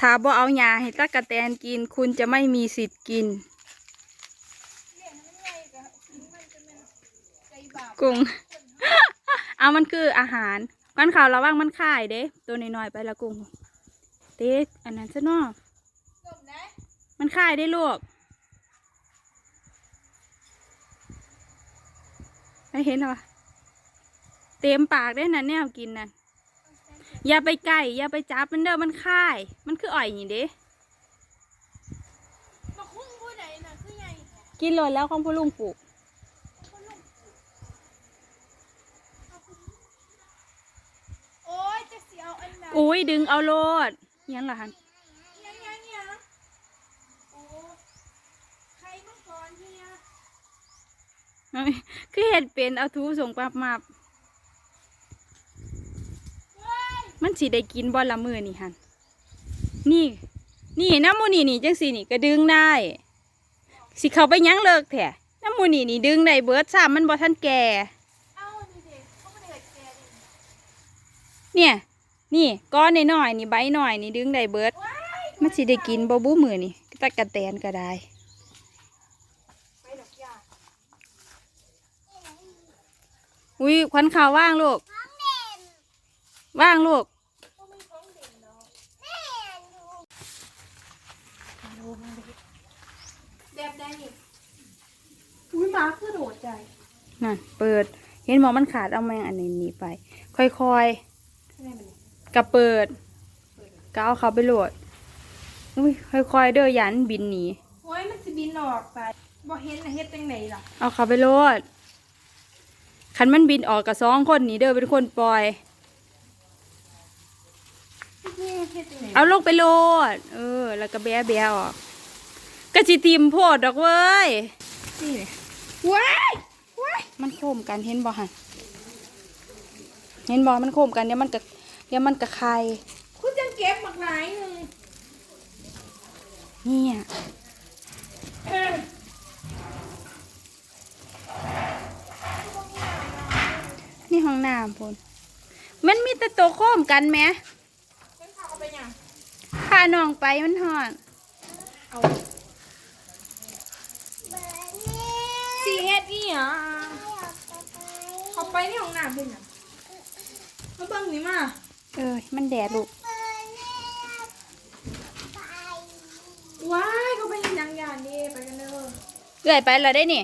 ถ้าบ่เอาหญ้าให้ตะกะแตนกิน คุณจะไม่มีสิทธิ์กินกุ้งเอามันคืออาหารก้อนข่าวระวังมันข่ายเด้ ตัวน้อยๆไปละกุ้งเต๊อันนั้นซะนอมันข่ายได้ลูกไม่เห็นหรอเต็มปากได้นะแนวกินน่ะ อย่าไปใกล้อย่าไปจับมันเด้อมันข่าย มันคืออ่อยนี่เด้มาคุ้งผู้ใดน่ะคือไงกินเลยแล้วของพ่อลุงปลูกโอ้ยจะเสียวอันไหนอุ้ยดึงเอาโลดยังล่ะฮันยังยังยังโอ้ใครมาก่อนเฮียเอ้ยคือเห็ดเป็นเอาทูส่งปับมาบ เว้ย มันสิได้กินบอลละมือนี่ฮันนี่ นี่น้ำมูนี่นี่จังสีนี่ก็ดึงได้ สิเขาไปยั้งเลิกแถะน้ำมูนี่นี่ดึงได้เบิร์ดซ้ำมันบอทันแก่เอานี่เด็กเขาไม่ได้แกดิเนี่ย นี่ก้อนน้อยนี่ใบหน่อยนี่ดึงได้เบิดว้ายมันสิได้กินบบูมือนี่ตะกระแตนก็ได้อุ้ยควันข่าวว่างลูก ว่างลูก ก็ไม่ท้องเด่นเนาะ แบบใดนี่อุ้ยหมาคือโดดใจนั่นเปิด เห็นหมอมันขาดเอาแมงอันนี้หนีไป ค่อยอะไรมันๆกระเปิดก็เอาเขาไปโหลดอุ้ยค่อยๆเด้อยันบินหนีโอ้ยมันสิบินออกไปบ่เห็นน่ะเฮ็ดจังไหนล่ะเอาเขาไปโหลดคันมันบินออกกับสองคนนี้เด้อเป็นคนปล่อย นี่ เฮ็ดจังไหนเอาลงไปโหลด เออ แล้วก็แบะแบะออกกะจิตีมโพดดอกเว้ยนี่เลยว้ายว้ายมันโคมกันเห็นบ่หันเห็นบ่มันโคมกันเดี๋ยวมันกะเดี๋ยวมันกะใครคุณจังเก็บบักหลายหนึงเนี่ยเออนี่ห้องน้ำพนมันมีแต่ตัวโคมกันไหม ฉันพาเอาไปยัง พาน้องไปมันหอนเอาสีเฮ็ดนี่อะเขาไปในห้องน้ำเป็นหยังมาเบิ่งนี่มา เออ มันแดดลูกว้ายเขาไปเห็นหยังอย่างนี้ไปกันเด้อเอื่อยไปแล้วได้นี่